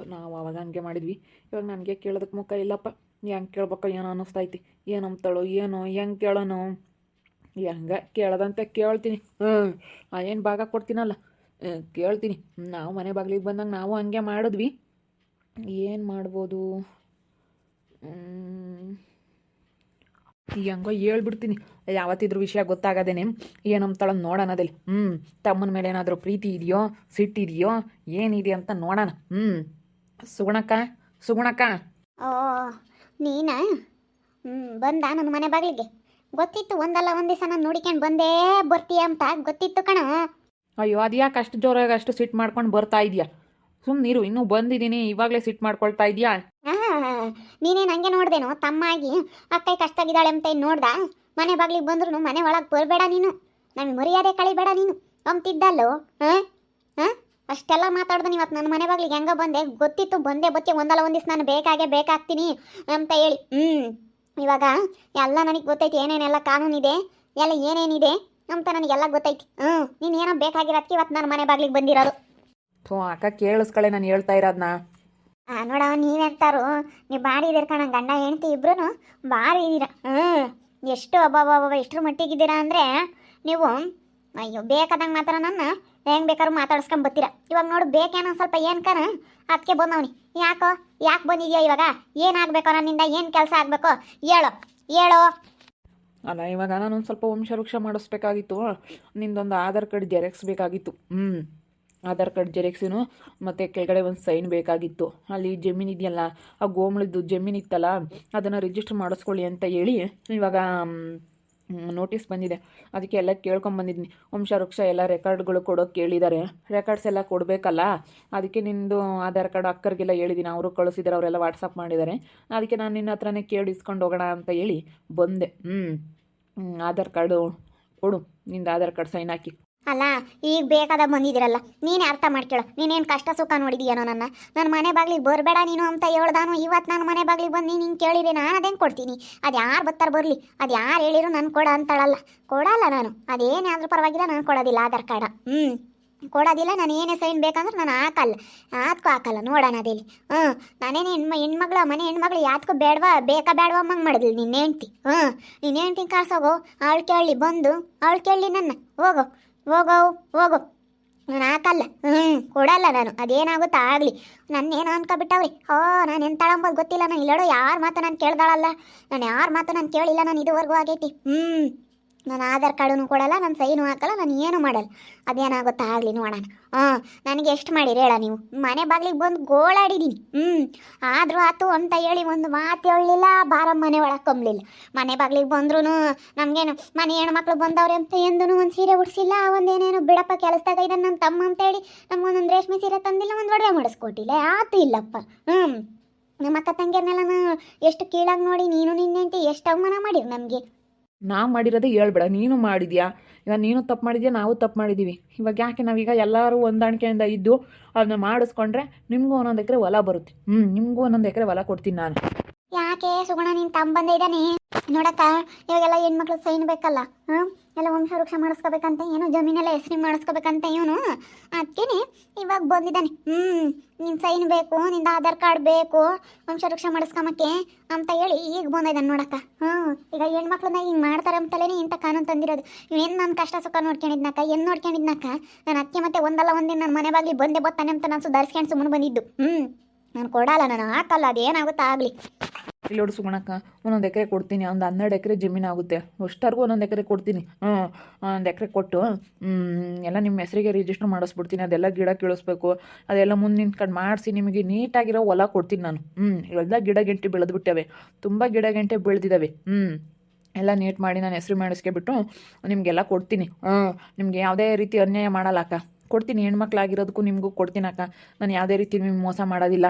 ನಾವು ಅವಾಗ ಹಂಗೆ ಮಾಡಿದ್ವಿ. ಇವಾಗ ನನಗೆ ಕೇಳೋದಕ್ಕೆ ಮುಖ ಇಲ್ಲಪ್ಪ. ಹೆಂಗೆ ಕೇಳ್ಬೇಕೋ ಏನೋ ಅನ್ನಿಸ್ತೈತಿ. ಏನು ಅಂತಾಳೋ, ಏನೋ ಹೆಂಗೆ ಕೇಳೋನು. ಹೆಂಗೆ ಕೇಳದಂತೆ ಕೇಳ್ತೀನಿ. ಹ್ಞೂ ಏನು ಭಾಗ ಕೊಡ್ತೀನಲ್ಲ? ಕೇಳ್ತೀನಿ. ನಾವು ಮನೆ ಬಾಗಿಲಿಗೆ ಬಂದಾಗ ನಾವು ಹಂಗೆ ಮಾಡಿದ್ವಿ. ಏನು ಮಾಡ್ಬೋದು? ಹೆಂಗೋ ಹೇಳ್ಬಿಡ್ತೀನಿ. ಯಾವತ್ತಿದ್ರ ವಿಷಯ ಗೊತ್ತಾಗದೇನೆ. ಏನಂತಾಳ ನೋಡೋಣದಲ್ಲಿ. ಹ್ಞೂ ತಮ್ಮನ ಮೇಲೆ ಏನಾದರೂ ಪ್ರೀತಿ ಇದೆಯೋ ಸಿಟ್ಟಿದೆಯೋ ಏನಿದೆ ಅಂತ ನೋಡೋಣ. ಹ್ಞೂ ಸುಗುಣಕ್ಕ ಸುಗುಣಕ್ಕ. ಓ ನೀನ? ಬಂದ ನನ್ನ ಮನೆ ಬಾಗಿಲಿಗೆ? ಗೊತ್ತಿತ್ತು ಒಂದಲ್ಲ ಒಂದು ದಿವಸ ನಾನು ನೋಡಿಕೊಂಡು ಬಂದೇ ಬರ್ತೀಯ ಅಂತ ಗೊತ್ತಿತ್ತು ಕಣ. ಅಯ್ಯೋ ಅದ್ ಯಾಕೆ ಅಷ್ಟು ಜೋರಾಗಿ ಅಷ್ಟು ಸಿಟ್ ಮಾಡ್ಕೊಂಡು ಬರ್ತಾ ಇದೆಯಾ? ನೀರು ಇನ್ನೂ ಬಂದಿದ್ದೀನಿ ಇವಾಗಲೇ ಸಿಟ್ ಮಾಡ್ಕೊಳ್ತಾ ಇದೆಯಾ? ಆ, ನೀನೇನು ಹಂಗೆ ನೋಡ್ದೇನೋ ತಮ್ಮ ಆಗಿ ಕಷ್ಟ ಆಗಿದ್ದಾಳೆ ಅಂತ ಏನ್ ನೋಡ್ದ? ಮನೆ ಬಾಗ್ಲಿಗೆ ಬಂದ್ರು ಮನೆ ಒಳಗೆ ಬರಬೇಡ ನೀನು. ನಮಗೆ ಮರ್ಯಾದೆ ಕಳಿಬೇಡ ನೀನು. ಅಂತಿದ್ದಲ್ಲೋ ಹಾಂ ಹಾಂ ಅಷ್ಟೆಲ್ಲ ಮಾತಾಡ್ದೆ ಇವತ್ತು ನನ್ನ ಮನೆ ಬಾಗಿಲಿಗೆ ಹೆಂಗ ಬಂದೆ. ಗೊತ್ತಿತ್ತು ಬಂದೆ ಬತ್ತಿ ಒಂದಲ್ಲ ಒಂದಿಸ್ ನಾನು ಬೇಕಾಗೆ ಬೇಕಾಗ್ತೀನಿ ಅಂತ ಹೇಳಿ. ಹ್ಞೂ ಇವಾಗ ಎಲ್ಲ ನನಗೆ ಗೊತ್ತೈತಿ ಏನೇನೆಲ್ಲ ಕಾನೂನಿದೆ ಎಲ್ಲ ಏನೇನಿದೆ ಅಂತ ನನಗೆಲ್ಲ ಗೊತ್ತೈತಿ. ಹ್ಞೂ ನೀನು ಏನೋ ಬೇಕಾಗಿರೋದಕ್ಕೆ ಇವತ್ತು ನನ್ನ ಮನೆ ಬಾಗಿಲಿಗೆ ಬಂದಿರೋದು. ಥೂ ಅಕ್ಕ ಕೇಳಿಸ್ಕಳೆ ನಾನು ಹೇಳ್ತಾ ಇರೋದನ್ನ ಆ ನೋಡ ನೀವೆಂತಾರು ನೀವು ಭಾರಿ ಇದೀರ ಕಣ ಗಂಡ ಹೆಂಡತಿ ಇಬ್ರು ಭಾರಿ ಇದೀರ. ಹ್ಞೂ ಎಷ್ಟು ಅಬ್ಬಬ್ಬ ಎಷ್ಟರ ಮಟ್ಟಿಗಿದ್ದೀರಾ ಅಂದರೆ ನೀವು ಅಯ್ಯೋ ಬೇಕಾದಂಗೆ ಮಾತ್ರ ನನ್ನ ಹೆಂಗೆ ಬೇಕಾದ್ರೂ ಮಾತಾಡ್ಸ್ಕೊಂಡ್ ಬತ್ತೀರ ಇವಾಗ ನೋಡು ಬೇಕೇನೋ ಸ್ವಲ್ಪ ಏನು ಕಣ? ಅದಕ್ಕೆ ಬಂದವನಿ ಯಾಕೋ? ಯಾಕೆ ಬಂದಿದ್ಯೋ ಇವಾಗ? ಏನಾಗಬೇಕು ನನ್ನಿಂದ? ಏನು ಕೆಲಸ ಆಗಬೇಕು? ಹೇಳು. ಹೇಳೋ. ಅಲ್ಲ, ಇವಾಗ ನಾನು ಒಂದು ಸ್ವಲ್ಪ ವಂಶವೃಕ್ಷ ಮಾಡಿಸ್ಬೇಕಾಗಿತ್ತು. ನಿಂದೊಂದು ಆಧಾರ್ ಕಾರ್ಡ್ ಜೆರಾಕ್ಸ್ ಬೇಕಾಗಿತ್ತು. ಹ್ಞೂ ಆಧಾರ್ ಕಾರ್ಡ್ ಜೆರಾಕ್ಸಿನು ಮತ್ತು ಕೆಳಗಡೆ ಒಂದು ಸೈನ್ ಬೇಕಾಗಿತ್ತು. ಅಲ್ಲಿ ಜಮೀನು ಇದೆಯಲ್ಲ, ಆ ಗೋಮಳದ್ದು ಜಮೀನು ಇತ್ತಲ್ಲ, ಅದನ್ನು ರಿಜಿಸ್ಟರ್ ಮಾಡಿಸ್ಕೊಳ್ಳಿ ಅಂತ ಹೇಳಿ ಇವಾಗ ನೋಟಿಸ್ ಬಂದಿದೆ. ಅದಕ್ಕೆ ಎಲ್ಲ ಕೇಳ್ಕೊಂಬಂದಿದ್ದೀನಿ ವಂಶವೃಕ್ಷ ಎಲ್ಲ ರೆಕಾರ್ಡ್ಗಳು ಕೊಡೋಕೆ ಕೇಳಿದ್ದಾರೆ ರೆಕಾರ್ಡ್ಸ್ ಎಲ್ಲ ಕೊಡಬೇಕಲ್ಲ? ಅದಕ್ಕೆ ನಿಂದು ಆಧಾರ್ ಕಾರ್ಡ್ ಅಕ್ಕರಿಗೆಲ್ಲ ಹೇಳಿದ್ದೀನಿ ಅವರು ಕಳಿಸಿದ್ದಾರೆ ಅವರೆಲ್ಲ ವಾಟ್ಸಪ್ ಮಾಡಿದ್ದಾರೆ ಅದಕ್ಕೆ ನಾನು ನಿನ್ನ ಹತ್ರನೇ ಕೇಳಿ ಇಸ್ಕೊಂಡು ಹೋಗೋಣ ಅಂತ ಹೇಳಿ ಬಂದೆ. ಹ್ಞೂ ಆಧಾರ್ ಕಾರ್ಡು ಕೊಡು. ನಿಂದು ಆಧಾರ್ ಕಾರ್ಡ್ ಸೈನ್ ಹಾಕಿ. ಅಲ್ಲ, ಈಗ ಬೇಕಾದ ಬಂದಿದ್ದೀರಲ್ಲ. ನೀನೇ ಅರ್ಥ ಮಾಡ್ಕೇಳು. ನೀನೇನು ಕಷ್ಟ ಸುಖ ನೋಡಿದೀಯನೋ ನನ್ನ? ನನ್ನ ಮನೆ ಬಾಗ್ಲಿಗೆ ಬರಬೇಡ ನೀನು ಅಂತ ಹೇಳ್ದಾನು ಇವತ್ತು ನಾನು ಮನೆ ಬಾಗ್ಲಿಗೆ ಬಂದು ನೀನು ಕೇಳಿರಿ ನಾನು ಅದೇನು ಕೊಡ್ತೀನಿ? ಅದು ಯಾರು ಬರ್ತಾರೆ ಬರಲಿ. ಅದು ಯಾರು ಹೇಳಿರು ನಾನು ಕೊಡ ಅಂತಾಳಲ್ಲ. ಕೊಡಲ್ಲ ನಾನು. ಅದೇನೇ ಆದರೂ ಪರವಾಗಿಲ್ಲ, ನಾನು ಕೊಡೋದಿಲ್ಲ ಆಧಾರ್ ಕಾರ್ಡ. ಹ್ಞೂ ಕೊಡೋದಿಲ್ಲ, ನಾನು ಏನೇ ಸೈನ್ ಬೇಕಂದ್ರೆ ನಾನು ಹಾಕಲ್ಲ. ಯಾತ್ಕೂ ಹಾಕಲ್ಲ, ನೋಡೋಣ ಅದೇಲಿ. ಹ್ಞೂ ನಾನೇನು ಹೆಣ್ಮ ಹೆಣ್ಮಗಳ, ಮನೆ ಹೆಣ್ಮಗಳು ಯಾತ್ಕೋ ಬೇಡವಾ? ಬೇಕಾ ಬೇಡವಾ ಅಮ್ಮಂಗೆ ಮಾಡಿದ್ಲಿ ನಿನ್ನ ಹೆಂಡ್ತಿ? ಹ್ಞೂ ನಿನ್ನ ಹೆಂಡ್ತಿ ಕಳ್ಸೋಗು ಅವಳು ಕೇಳಲಿ ಬಂದು ಅವಳು ಕೇಳಲಿ ನನ್ನ. ಹೋಗು. ಹೋಗೋ, ಹೋಗು. ನಾನು ಹಾಕಲ್ಲ. ಹ್ಞೂ ಕೊಡಲ್ಲ ನಾನು. ಅದೇನಾಗುತ್ತಾ ಆಗಲಿ. ನನ್ನ ಏನೋ ಅನ್ಕೊಬಿಟ್ಟವ್ರಿ? ಹೋ, ನಾನು ಎಂತಾಳಂಬೋದು ಗೊತ್ತಿಲ್ಲ. ನಾನು ಇಲ್ಲೋ ಯಾರ ಮಾತು ನಾನು ಕೇಳ್ದಾಳಲ್ಲ? ನಾನು ಯಾರ ಮಾತು ನಾನು ಕೇಳಿಲ್ಲ. ನಾನು ಇದುವರೆಗೂ ಆಗೈತಿ. ಹ್ಞೂ ನಾನು ಆಧಾರ್ ಕಾರ್ಡನ್ನು ಕೊಡಲ್ಲ ನಾನು ಸೈನು ಹಾಕಲ್ಲ, ನಾನು ಏನು ಮಾಡಲ್ಲ. ಅದೇನಾಗುತ್ತಾ ಆಗಲಿ ನೋಡೋಣ. ಹಾಂ ನನಗೆ ಎಷ್ಟು ಮಾಡಿರಿ ಹೇಳ ನೀವು. ಮನೆ ಬಾಗಿಲಿಗೆ ಬಂದು ಗೋಳಾಡಿದ್ದೀನಿ ಹ್ಞೂ ಆದರೂ ಆತು ಅಂತ ಹೇಳಿ ಒಂದು ಮಾತು ಹೇಳಲಿಲ್ಲ ಬಾರ ಮನೆ ಒಳಗೆ ಕಂಬ್ಲಿಲ್ಲ. ಮನೆ ಬಾಗಿಲಿಗೆ ಬಂದ್ರೂ ನಮಗೇನು, ಮನೆ ಹೆಣ್ಮಕ್ಳು ಬಂದವ್ರೆ ಅಂತ ಎಂದೂ ಒಂದು ಸೀರೆ ಉಡಿಸಿಲ್ಲ, ಒಂದೇನೇನು ಬಿಡಪ್ಪ ಕೆಲಸದಾಗ ಇದನ್ನು ನಮ್ಮ ತಮ್ಮ ಅಂತೇಳಿ ನಮ್ಗೊಂದೊಂದು ರೇಷ್ಮೆ ಸೀರೆ ತಂದಿಲ್ಲ, ಒಂದು ಒಡವೆ ಮಾಡಿಸ್ಕೊಟ್ಟಿಲ್ಲ. ಆತು ಇಲ್ಲಪ್ಪ. ಹ್ಞೂ ನಮ್ಮ ಅಕ್ಕ ತಂಗಿಯರ್ನೆಲ್ಲ ಎಷ್ಟು ಕೀಳಾಗಿ ನೋಡಿ ನೀನು ನಿನ್ನೆಂತೆ ಎಷ್ಟು ಅವಮಾನ ಮಾಡಿರಿ ನಮಗೆ. ನಾವು ಮಾಡಿರೋದೇ ಹೇಳ್ಬೇಡ. ನೀನು ಮಾಡಿದ್ಯಾ? ಈಗ ನೀನು ತಪ್ಪು ಮಾಡಿದ್ಯಾ? ನಾವು ತಪ್ಪು ಮಾಡಿದ್ದೀವಿ ಇವಾಗ ಯಾಕೆ ನಾವೀಗ ಎಲ್ಲರೂ ಹೊಂದಾಣಿಕೆಯಿಂದ ಇದ್ದು ಅದನ್ನ ಮಾಡಿಸ್ಕೊಂಡ್ರೆ ನಿಮಗೂ ಒಂದೊಂದು ಎಕರೆ ಹೊಲ ಬರುತ್ತೆ. ಹ್ಞೂ ನಿಮಗೂ ಒಂದೊಂದು ಎಕರೆ ಹೊಲ ಕೊಡ್ತೀನಿ ನಾನು. ಯಾಕೆ ಸುಗುಣ, ನೀನು ತಮ್ಮ ಬಂದ ಇದ್ದಾನೆ. ನೋಡಕ್ಕ, ಇವಾಗೆಲ್ಲ ಹೆಣ್ಮಕ್ಳು ಸೈನ್ ಬೇಕಲ್ಲ ಹಾಂ ಎಲ್ಲ ವಂಶವೃಕ್ಷ ಮಾಡಿಸ್ಕೋಬೇಕಂತ, ಏನು ಜಮೀನೆಲ್ಲ ಹೆಸರಿ ಮಾಡಿಸ್ಕೋಬೇಕಂತ ಇವನು. ಅದಕ್ಕೇನೆ ಇವಾಗ ಬಂದಿದ್ದಾನೆ. ಹ್ಞೂ ನಿನ್ನ ಸೈನ್ ಬೇಕು, ನಿಂದ ಆಧಾರ್ ಕಾರ್ಡ್ ಬೇಕು, ವಂಶವೃಕ್ಷ ಮಾಡಿಸ್ಕೊಂಬಕ್ಕೆ ಅಂತ ಹೇಳಿ ಈಗ ಬಂದಿದ್ದಾನೆ ನೋಡಕ್ಕ. ಹ್ಞೂ ಈಗ ಹೆಣ್ಮಕ್ಳನ್ನ ಹಿಂಗೆ ಮಾಡ್ತಾರೆ ಅಂತಲೇ ಇಂಥ ಕಾನೂನು ತಂದಿರೋದು. ಏನು ನನ್ನ ಕಷ್ಟ ಸುಖ ನೋಡ್ಕೊಂಡಿದ್ನಕ್ಕ, ಏನು ನೋಡ್ಕೊಂಡಿದ್ನಕ್ಕ? ನಾನು ಅದಕ್ಕೆ ಮತ್ತೆ ಒಂದಲ್ಲ ಒಂದಿನ ನನ್ನ ಮನೆ ಬಾಗಿಲಿ ಬಂದೆ ಬರ್ತಾನೆ ಅಂತ ನಾನು ಸುಧಾರಿಸ್ಕೊಂಡು ಸುಮ್ಮನೆ ಬಂದಿದ್ದು. ಹ್ಞೂ ನಾನು ಕೊಡಲ್ಲ ನಾನು ಹಾಕಲ್ಲ ಅದೇನಾಗುತ್ತಾ ಆಗಲಿ. ಸುಗುಣಕ್ಕ ಒಂದೊಂದು ಎಕರೆ ಕೊಡ್ತೀನಿ, ಒಂದು ಹನ್ನೆರಡು ಎಕರೆ ಜಮೀನು ಆಗುತ್ತೆ. ಅಷ್ಟಾರ್ಗೂ ಒಂದೊಂದು ಎಕರೆ ಕೊಡ್ತೀನಿ. ಹ್ಞೂ ಒಂದು ಎಕರೆ ಕೊಟ್ಟು ಎಲ್ಲ ನಿಮ್ಮ ಹೆಸರಿಗೆ ರಿಜಿಸ್ಟರ್ ಮಾಡಿಸ್ಬಿಡ್ತೀನಿ. ಅದೆಲ್ಲ ಗಿಡ ಕೀಳಿಸ್ಬೇಕು. ಅದೆಲ್ಲ ಮುಂದೆ ನಿಂತ್ಕೊಂಡು ಮಾಡಿಸಿ ನಿಮಗೆ ನೀಟಾಗಿರೋ ಹೊಲ ಕೊಡ್ತೀನಿ ನಾನು. ಹ್ಞೂ ಇವೆಲ್ಲ ಗಿಡ ಗೆಂಟೆ ಬೆಳೆದ್ಬಿಟ್ಟವೆ ತುಂಬ ಗಿಡ ಗೆಂಟೆ ಬೆಳೆದಿದ್ದಾವೆ ಹ್ಞೂ ಎಲ್ಲ ನೀಟ್ ಮಾಡಿ ನಾನು ಹೆಸರು ಮಾಡಿಸ್ಕೊಬಿಟ್ಟು ನಿಮಗೆಲ್ಲ ಕೊಡ್ತೀನಿ. ಹ್ಞೂ ನಿಮಗೆ ಯಾವುದೇ ರೀತಿ ಅನ್ಯಾಯ ಮಾಡಲ್ಲ ಅಕ್ಕ. ಕೊಡ್ತೀನಿ, ಹೆಣ್ಮಕ್ಳಾಗಿರೋದಕ್ಕೂ ನಿಮಗೂ ಕೊಡ್ತೀನಿ ಅಕ್ಕ. ನಾನು ಯಾವುದೇ ರೀತಿ ನಿಮ್ಗೆ ಮೋಸ ಮಾಡೋದಿಲ್ಲ.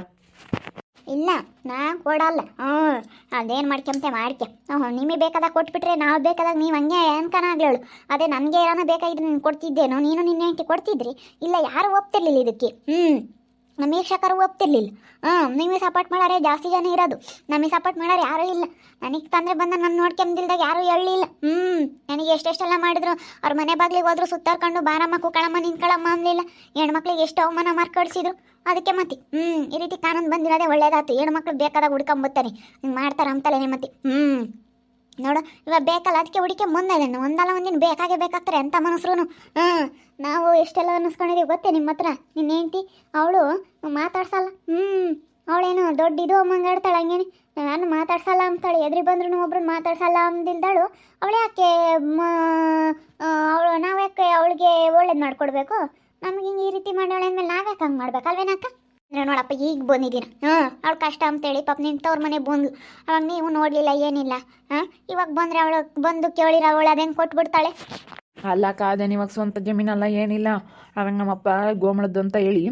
ಇಲ್ಲ, ನಾ ಕೊಡಲ್ಲ. ಹ್ಞೂ ಅದೇನು ಮಾಡ್ಕೊಂತೆ ಮಾಡ್ಕೆ. ಹ್ಞೂ, ನಿಮಗೆ ಬೇಕಾದಾಗ ಕೊಟ್ಬಿಟ್ರೆ ನಾವು ಬೇಕಾದಾಗ ನೀವು ಹಂಗೆ ಅನ್ಕನಾಗ್ಲೇಳು ಅದೇ ನನಗೆ ಏನಾನ ಬೇಕಾಗಿದ್ರೆ ನೀನು ಕೊಡ್ತಿದ್ದೇನೋ, ನೀನು ನಿನ್ನೆ ಕೊಡ್ತಿದ್ರಿ? ಇಲ್ಲ, ಯಾರು ಒಪ್ತಿರ್ಲಿಲ್ಲ ಇದಕ್ಕೆ? ಹ್ಞೂ. ನಮ್ಮ ವೀಕ್ಷಕರು ಒಪ್ತಿರ್ಲಿಲ್ಲ. ಹಾಂ ನಿಮಗೆ ಸಪೋರ್ಟ್ ಮಾಡಾರೆ, ಜಾಸ್ತಿ ಜನ ಇರೋದು. ನಮಗೆ ಸಪೋರ್ಟ್ ಮಾಡಾರೆ, ಯಾರೂ ಇಲ್ಲ. ನನಗೆ ತಂದ್ರೆ ಬಂದ ನಾನು ನೋಡ್ಕೊಂಬಿಲ್ದಾಗ ಯಾರೂ ಹೇಳಲಿಲ್ಲ ಹ್ಞೂ ನನಗೆ ಎಷ್ಟೆಷ್ಟೆಲ್ಲ ಮಾಡಿದ್ರು. ಅವ್ರ ಮನೆ ಬಾಗಿಲಿಗೆ ಹೋದ್ರು ಸುತ್ತಾರ್ಕೊಂಡು ಬಾರಮ್ಮ ಕುಕ್ಕಳಮ್ಮ ನಿಂತ್ಕೊಳ್ಳಮ್ಮ ಅನ್ನಲಿಲ್ಲ ಹೆಣ್ಮಕ್ಳಿಗೆ ಎಷ್ಟು ಅವಮಾನ ಮಾರ್ಕಡಿಸಿದ್ರು ಅದಕ್ಕೆ ಮತಿ ಹ್ಞೂ ಈ ರೀತಿ ಕಾನೂನು ಬಂದಿರೋದೇ ಒಳ್ಳೇದಾಯ್ತು ಹೆಣ್ಮಕ್ಳು ಬೇಕಾದಾಗ ಹುಡ್ಕೊಂಬತ್ತಾರೆ ಹಿಂಗೆ ಮಾಡ್ತಾರೆ ಅಂತಲೇ ಮತಿ ಹ್ಞೂ ನೋಡು, ಇವಾಗ ಬೇಕಲ್ಲ, ಅದಕ್ಕೆ ಹುಡುಕಿ ಮುಂದೆ ಇದನ್ನು. ಒಂದಲ್ಲ ಒಂದಿನ ಬೇಕಾಗೇ ಬೇಕಾಗ್ತಾರೆ ಎಂಥ ಮನಸ್ರು ಹ್ಞೂ ನಾವು ಎಷ್ಟೆಲ್ಲ ಅನ್ನಿಸ್ಕೊಂಡಿದ್ದೀವಿ ಗೊತ್ತೇ ನಿಮ್ಮ ಹತ್ರ? ನಿನ್ನ ಹೆಂಡ್ತಿ, ಅವಳು ಮಾತಾಡ್ಸಲ್ಲ. ಹ್ಞೂ ಅವಳೇನು ದೊಡ್ಡ ಇದು ಮಂಗಾಡ್ತಾಳೆ ಹಂಗೇನೆ. ನಾನು ಮಾತಾಡ್ಸಲ್ಲ ಅಂತಾಳೆ, ಎದ್ರಿ ಬಂದ್ರು ಒಬ್ರನ್ನ ಮಾತಾಡ್ಸಲ್ಲ ಅಂದಿಲ್ದಾಳು. ಅವಳು ಯಾಕೆ ಅವಳು ನಾವು ಯಾಕೆ ಅವಳಿಗೆ ಒಳ್ಳೇದು ಮಾಡಿಕೊಡ್ಬೇಕು? ನಮ್ಗೆ ಹಿಂಗೆ ಈ ರೀತಿ ಮಾಡೋಳೆ ಅಂದಮೇಲೆ ನಾವು ಯಾಕೆ ಹಂಗೆ ಮಾಡ್ಬೇಕಲ್ವೇನಕ್ಕ ನೋಡಪ್ಪ, ಈಗ ಬಂದಿದ್ದೀನಿ. ಹ್ಞೂ, ಅವಳು ಕಷ್ಟ ಅಂತೇಳಿ ಪಾಪ ನಿಂತವ್ರ ಮನೆ ಬಂದು ಅವಾಗ ನೀವು ನೋಡಲಿಲ್ಲ, ಏನಿಲ್ಲ. ಹಾಂ, ಇವಾಗ ಬಂದರೆ ಅವಳು ಬಂದು ಕೇಳಿರ ಅವಳು ಅದೇನು ಕೊಟ್ಬಿಡ್ತಾಳೆ? ಅಲ್ಲ ಕಾದೇನು ಇವಾಗ ಸ್ವಂತ ಜಮೀನಲ್ಲ, ಏನಿಲ್ಲ. ಅವಾಗ ನಮ್ಮಪ್ಪ ಗೋಮಳದ್ದು ಅಂತ ಹೇಳಿ,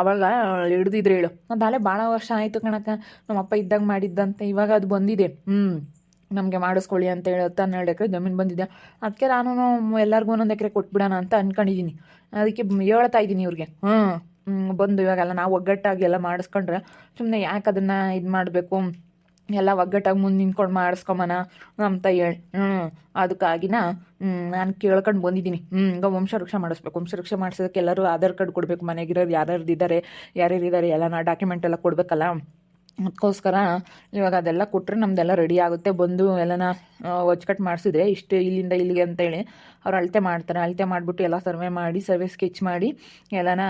ಅವಾಗ ಹಿಡ್ದಿದ್ರು ಹೇಳು. ಅದು ಅಲ್ಲೇ ಭಾಳ ವರ್ಷ ಆಯಿತು ಕಣಕ್ಕ. ನಮ್ಮಪ್ಪ ಇದ್ದಾಗ ಮಾಡಿದ್ದಂತೆ, ಇವಾಗ ಅದು ಬಂದಿದೆ. ಹ್ಞೂ ನಮಗೆ ಮಾಡಿಸ್ಕೊಳ್ಳಿ ಅಂತ ಹೇಳಿ ಹತ್ತು ಹನ್ನೆರಡು ಎಕರೆ ಜಮೀನು ಬಂದಿದೆ. ಅದಕ್ಕೆ ನಾನು ಎಲ್ಲರಿಗೂ ಒಂದೊಂದು ಎಕರೆ ಕೊಟ್ಬಿಡೋಣ ಅಂತ ಅನ್ಕೊಂಡಿದ್ದೀನಿ. ಅದಕ್ಕೆ ಹೇಳ್ತಾ ಇದ್ದೀನಿ ಇವ್ರಿಗೆ. ಹ್ಞೂ ಬಂದು ಇವಾಗೆಲ್ಲ ನಾವು ಒಗ್ಗಟ್ಟಾಗಿ ಎಲ್ಲ ಮಾಡಿಸ್ಕೊಂಡ್ರೆ ಸುಮ್ಮನೆ ಯಾಕೆ ಅದನ್ನು ಇದು ಮಾಡಬೇಕು? ಎಲ್ಲ ಒಗ್ಗಟ್ಟಾಗಿ ಮುಂದೆ ನಿಂತ್ಕೊಂಡು ಮಾಡಿಸ್ಕೊಂಬನ ಅಂತ ಹೇಳಿ ಹ್ಞೂ ಅದಕ್ಕಾಗಿನ ನಾನು ಕೇಳ್ಕೊಂಡು ಬಂದಿದ್ದೀನಿ. ಹ್ಞೂ ಈಗ ವಂಶವೃಕ್ಷ ಮಾಡಿಸ್ಬೇಕು. ವಂಶವೃಕ್ಷ ಮಾಡಿಸೋದಕ್ಕೆ ಎಲ್ಲರೂ ಆಧಾರ್ ಕಾರ್ಡ್ ಕೊಡಬೇಕು ಮನೆಗಿರೋರು ಯಾರ್ಯಾರು ಇದ್ದಾರೆ ಯಾರ್ಯಾರು ಇದ್ದಾರೆ ಎಲ್ಲ ನಾ ಡಾಕ್ಯುಮೆಂಟ್ ಎಲ್ಲ ಕೊಡಬೇಕಲ್ಲ? ಅದಕ್ಕೋಸ್ಕರ ಇವಾಗ ಅದೆಲ್ಲ ಕೊಟ್ಟರೆ ನಮ್ದೆಲ್ಲ ರೆಡಿ ಆಗುತ್ತೆ. ಬಂದು ಎಲ್ಲನ ಒಚ್ಕಟ್ಟು ಮಾಡಿಸಿದ್ರೆ ಇಷ್ಟು ಇಲ್ಲಿಂದ ಇಲ್ಲಿಗೆ ಅಂತೇಳಿ ಅವ್ರು ಅಳತೆ ಮಾಡ್ತಾರೆ. ಅಳತೆ ಮಾಡಿಬಿಟ್ಟು ಎಲ್ಲ ಸರ್ವೆ ಮಾಡಿ ಸರ್ವೆ ಸ್ಕೆಚ್ ಮಾಡಿ ಎಲ್ಲನ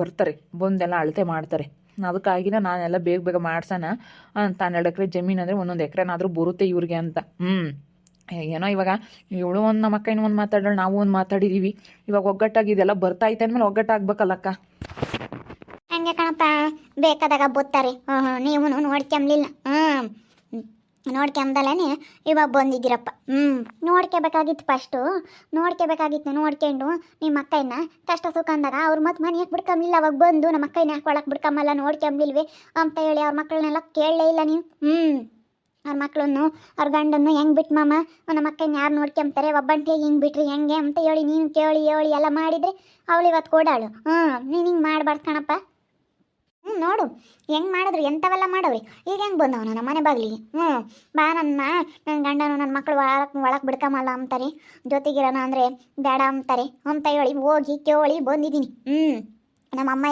ಬರ್ತಾರೆ. ಬಂದೆಲ್ಲ ಅಳತೆ ಮಾಡ್ತಾರೆ. ಅದಕ್ಕಾಗಿನ ನಾನೆಲ್ಲ ಬೇಗ ಬೇಗ ಮಾಡ್ಸೋಣ ಅಂತ ಎರಡು ಎಕರೆ ಜಮೀನು ಅಂದರೆ ಒಂದೊಂದು ಎಕರೆನಾದರೂ ಬರುತ್ತೆ ಇವ್ರಿಗೆ ಅಂತ. ಹ್ಞೂ ಏನೋ ಇವಾಗ ಇವಳು ಒಂದು ನಮ್ಮ ಅಕ್ಕ ಇನ್ನೊಂದು ಒಂದು ಮಾತಾಡೋಳು ನಾವು ಒಂದು ಮಾತಾಡಿದ್ದೀವಿ ಇವಾಗ ಒಗ್ಗಟ್ಟಾಗಿ ಇದೆಲ್ಲ ಬರ್ತಾ ಐತೆ ಅಂದಮೇಲೆ ಒಗ್ಗಟ್ಟಾಗ್ಬೇಕಲ್ಲಕ್ಕ. ಬೇಕಾದಾಗ ಬತ್ತಾರೆ. ಹ್ಞೂ ಹ್ಞೂ ನೀವು ನೋಡ್ಕೊಂಬ್ಲಿಲ್ಲ ಹ್ಞೂ ನೋಡ್ಕೊಂಬದಲ್ಲೇ ಇವಾಗ ಬಂದಿದ್ದೀರಪ್ಪ. ಹ್ಞೂ ನೋಡ್ಕೋಬೇಕಾಗಿತ್ತು ಫಸ್ಟು ನೋಡ್ಕೋಬೇಕಾಗಿತ್ತು ನೋಡ್ಕೊಂಡು ನಿಮ್ಮ ಅಕ್ಕಯ್ಯನ ಕಷ್ಟ ಸುಖ ಅಂದಾಗ ಅವ್ರು ಮತ್ತೆ ಮನೆ ಯಾಕೆ ಬಿಡ್ಕೊಂಬ್ಲಿಲ್ಲ ಅವಾಗ ಬಂದು ನಮ್ಮ ಅಕ್ಕಯ್ಯನ ಒಳಗೆ ಬಿಡ್ಕೊಂಬಲ್ಲ ನೋಡ್ಕೊಂಬ್ಲಿಲ್ವೇ ಅಂತ ಹೇಳಿ ಅವ್ರ ಮಕ್ಕಳನ್ನೆಲ್ಲ ಕೇಳಲೇ ಇಲ್ಲ ನೀವು. ಹ್ಞೂ ಅವ್ರ ಮಕ್ಕಳನ್ನು ಅವ್ರ ಗಂಡನ್ನು ಹೆಂಗೆ ಬಿಟ್ಟು ಮಾಮ? ನಮ್ಮ ಅಕ್ಕನ ಯಾರು ನೋಡ್ಕೊಂತಾರೆ ಒಬ್ಬಂಟಿಗೆ ಹಿಂಗೆ ಬಿಟ್ರಿ ಹೆಂಗೆ ಅಂತ ಹೇಳಿ ನೀನು ಕೇಳಿ, ಹೇಳಿ ಎಲ್ಲ ಮಾಡಿದರೆ ಅವಳು ಇವತ್ತು ಕೊಡಾಳು ಹ್ಞೂ ನೀನು ಹಿಂಗೆ ಮಾಡಬಾರ್ದು ಕಣಪ್ಪ. ಹ್ಞೂ ನೋಡು. ಹೆಂಗೆ ಮಾಡಿದ್ರು ಎಂಥವೆಲ್ಲ ಮಾಡವ್ರಿ. ಈಗ ಹೆಂಗೆ ಬಂದವ ನಮ್ಮ ಮನೆ ಬಾಗಿಲಿಗೆ? ಹ್ಞೂ ಬಾ ನನ್ನ ನನ್ನ ಗಂಡನು ನನ್ನ ಮಕ್ಕಳು ಒಳಗೆ ಒಳಗೆ ಬಿಡ್ಕಮಲ್ಲ ಅಂತಾರೆ. ಜೊತೆಗಿರೋಣ ಅಂದರೆ ಬೇಡ ಅಂತಾರೆ. ಅಂತ ಹೇಳಿ ಹೋಗಿ ಕೇಳಿ ಬಂದಿದ್ದೀನಿ. ಹ್ಞೂ ನಮ್ಮ ಅಮ್ಮ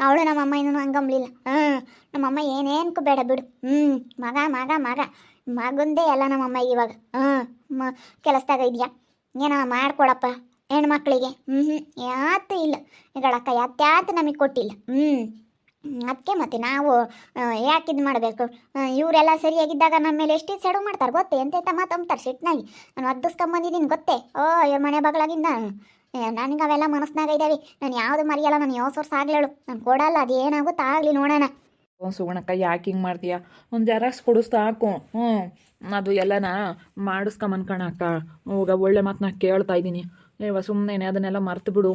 ಅವಳು ನಮ್ಮ ಅಮ್ಮ ಇನ್ನೂ ಹಂಗಂಬ್ಲಿಲ್ಲ ಹ್ಞೂ ನಮ್ಮಮ್ಮ ಏನೇನಕ್ಕೂ ಬೇಡ ಬಿಡು. ಹ್ಞೂ ಮಗ ಮಗ ಮಗ. ಮಗಂದೇ ಎಲ್ಲ ನಮ್ಮಮ್ಮ ಇವಾಗ. ಹ್ಞೂ ಮ, ಕೆಲಸದಾಗ ಇದೆಯಾ? ಏನೋ ಮಾಡ್ಕೊಡಪ್ಪ ಹೆಣ್ಮಕ್ಳಿಗೆ? ಹ್ಞೂ ಹ್ಞೂ ಯಾತು ಇಲ್ಲ. ಈಗಳಕ್ಕ ಯಾತ್ಯಾತು ನಮಗೆ ಕೊಟ್ಟಿಲ್ಲ. ಹ್ಞೂ ಅದಕ್ಕೆ ಮತ್ತೆ ನಾವು ಯಾಕೆ ಇದು ಮಾಡಬೇಕು? ಇವರೆಲ್ಲ ಸರಿಯಾಗಿದ್ದಾಗ ನಮ್ಮ ಮೇಲೆ ಎಷ್ಟು ಸೆಡು ಮಾಡ್ತಾರೆ ಗೊತ್ತೇ? ಮಾತು ಅಂಬ್ತಾರೆ ಸಿಟ್ನಾಗಿ ನಾನು ಒದ್ದಿಸ್ಕೊಂಬಂದಿದ್ದೀನಿ ಗೊತ್ತೇ? ಓ, ಇವ್ರ ಮನೆ ಬಗಳಾಗಿಂದ ನನಗೆ ಅವೆಲ್ಲ ಮನಸ್ಸಿನಾಗ ಇದ್ದಾವೆ ನಾನು ಯಾವುದು ಮರಿಯಲ್ಲ, ನಾನು ಯಾವ ಸೋರ್ಸ್ ಆಗ್ಲೇಳು. ನಾನು ಕೊಡಲ್ಲ, ಅದು ಏನಾಗುತ್ತೋ ಆಗಲಿ ನೋಡೋಣ. ಹ್ಞೂ ಸುಗುಣಕ್ಕ ಯಾಕೆ ಹಿಂಗೆ ಮಾಡ್ತೀಯ? ಒಂದು ಜೆರಾಕ್ಸ್ ಕೊಡಿಸ್ತಾ ಹಾಕು ಹ್ಞೂ, ಅದು ಎಲ್ಲನ ಮಾಡಿಸ್ಕೊಂಬನ್ಕಣಕ್ಕ ಹೋಗ, ಒಳ್ಳೆ ಮಾತನ್ನ ಕೇಳ್ತಾ ಇದ್ದೀನಿ. ಏವ ಸುಮ್ಮನೆ ಅದನ್ನೆಲ್ಲ ಮರ್ತು ಬಿಡು.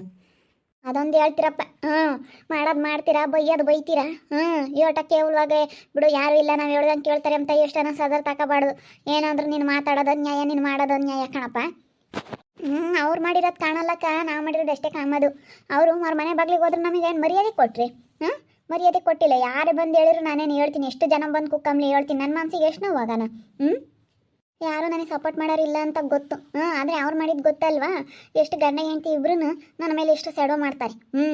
ಅದೊಂದು ಹೇಳ್ತೀರಪ್ಪ. ಹ್ಞೂ ಮಾಡೋದು ಮಾಡ್ತೀರಾ ಬೈಯೋದು ಬೈತೀರಾ? ಹ್ಞೂ ಯೋಟ ಕೇವಲವಾಗೆ ಬಿಡು, ಯಾರು ಇಲ್ಲ, ನಾವು ಹೇಳ್ದಂಗೆ ಕೇಳ್ತಾರೆ ಅಂತ ಎಷ್ಟನ ಸದರ್ ತಗೋಬಾರ್ದು ಏನಂದ್ರೆ ನೀನು ಮಾತಾಡೋದು ನ್ಯಾಯ ನೀನು ಮಾಡೋದು ನ್ಯಾಯ ಕಣಪ್ಪ. ಹ್ಞೂ ಅವ್ರು ಮಾಡಿರೋದು ಕಾಣಲ್ಲಕ್ಕ, ನಾವು ಮಾಡಿರೋದು ಅಷ್ಟೇ ಕಾಣೋದು ಅವರು ಅವ್ರ ಮನೆ ಬಾಗ್ಲಿಗೆ ಹೋದ್ರೆ ನಮಗೆ ಏನು ಮರ್ಯಾದೆ ಕೊಟ್ರಿ? ಹ್ಞೂ ಮರ್ಯಾದೆ ಕೊಟ್ಟಿಲ್ಲ. ಯಾರು ಬಂದು ಹೇಳಿದ್ರು ನಾನೇನು ಹೇಳ್ತೀನಿ. ಎಷ್ಟು ಜನ ಬಂದು ಕುಕ್ಕಂಬ್ಲಿ ಹೇಳ್ತೀನಿ. ನನ್ನ ಮನಸ್ಸಿಗೆ ಎಷ್ಟು ನೋವಾಗನ ಹ್ಞೂ ಯಾರು ನನಗೆ ಸಪೋರ್ಟ್ ಮಾಡೋರಿಲ್ಲ ಅಂತ ಗೊತ್ತು. ಹಾಂ ಆದರೆ ಅವ್ರು ಮಾಡಿದ್ದು ಗೊತ್ತಲ್ವಾ? ಎಷ್ಟು ಗಂಡ ಹೆಂಡತಿ ಇಬ್ರು ನನ್ನ ಮೇಲೆ ಎಷ್ಟು ಸೆಡೋ ಮಾಡ್ತಾರೆ. ಹ್ಞೂ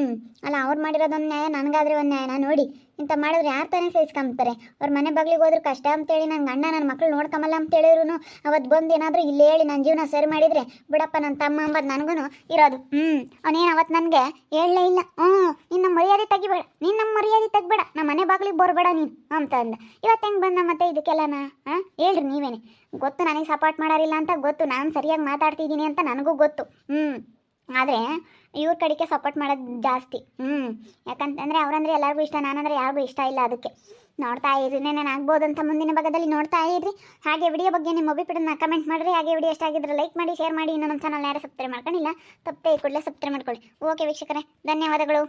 ಅಲ್ಲ ಅವ್ರು ಮಾಡಿರೋದೊಂದು ನ್ಯಾಯ, ನನಗಾದ್ರೆ ಒಂದು ನ್ಯಾಯನ ನೋಡಿ. ಇಂಥ ಮಾಡಿದ್ರೆ ಯಾರು ತಾನೇ ಸಹಿಸ್ಕೊಂತಾರೆ ಅವ್ರ ಮನೆ ಬಾಗ್ಲಿಗೆ ಹೋದ್ರೆ ಕಷ್ಟ ಅಂತೇಳಿ ನನ್ನ ಅಣ್ಣ ನನ್ನ ಮಕ್ಳು ನೋಡ್ಕೊಂಬಲ್ಲ ಅಂತ ಹೇಳಿದ್ರು ಅವತ್ತು ಬಂದು ಏನಾದರೂ ಇಲ್ಲೇ ಹೇಳಿ ನನ್ನ ಜೀವನ ಸರಿ ಮಾಡಿದರೆ ಬಿಡಪ್ಪ ನನ್ನ ತಮ್ಮ ಅಂಬದು ನನಗೂ ಇರೋದು. ಹ್ಞೂ ಅವನೇನು ಅವತ್ತು ನನಗೆ ಹೇಳಲೇ ಇಲ್ಲ. ಹ್ಞೂ, ನಿನ್ನ ಮರ್ಯಾದೆ ತೆಗಿಬೇಡ ನೀನು ನಮ್ಮ ಮರ್ಯಾದೆ ತೆಗಿಬೇಡ ನಮ್ಮ ಮನೆ ಬಾಗ್ಲಿಗೆ ಬರಬೇಡ ನೀನು ಅಂತ ಅಂದ. ಇವತ್ತು ಹೆಂಗೆ ಬಂದ ಮತ್ತೆ ಇದಕ್ಕೆಲ್ಲನ? ಹಾಂ, ಹೇಳ್ರಿ ನೀವೇನೆ. ಗೊತ್ತು ನನಗೆ ಸಪೋರ್ಟ್ ಮಾಡೋರಿಲ್ಲ ಅಂತ ಗೊತ್ತು, ನಾನು ಸರಿಯಾಗಿ ಮಾತಾಡ್ತಿದ್ದೀನಿ ಅಂತ ನನಗೂ ಗೊತ್ತು. ಹ್ಞೂ ಆದರೆ ಇವ್ರ ಕಡೆಗೆ ಸಪೋರ್ಟ್ ಮಾಡೋದು ಜಾಸ್ತಿ. ಹ್ಞೂ ಯಾಕಂತಂದರೆ ಅವರಂದ್ರೆ ಎಲ್ಲರಿಗೂ ಇಷ್ಟ ನಾನಂದ್ರೆ ಯಾರಿಗೂ ಇಷ್ಟ ಇಲ್ಲ ಅದಕ್ಕೆ. ನೋಡ್ತಾ ಇರಿ ನಾನು ಆಗ್ಬೋದು ಅಂತ ಮುಂದಿನ ಭಾಗದಲ್ಲಿ ನೋಡ್ತಾ ಇರಿ. ಹಾಗೆ ವಿಡಿಯೋ ಬಗ್ಗೆ ನಿಮ್ಮ ಅಭಿಪ್ರಾಯನ ಕಮೆಂಟ್ ಮಾಡಿರಿ. ಹಾಗೆ ವಿಡಿಯೋ ಇಷ್ಟ ಆಗಿದ್ರೆ ಲೈಕ್ ಮಾಡಿ ಶೇರ್ ಮಾಡಿ. ಇನ್ನೊಂದು ಚಾನಲ್ ಯಾರು ಸಬ್ಸ್ಕ್ರೈಬ್ ಮಾಡ್ಕೊಂಡಿಲ್ಲ ತಪ್ಪೇ ಕೂಡಲೇ ಸಬ್ಸ್ಕ್ರೈಬ್ ಮಾಡ್ಕೊಳ್ಳಿ. ಓಕೆ ವೀಕ್ಷಕರೇ ಧನ್ಯವಾದಗಳು.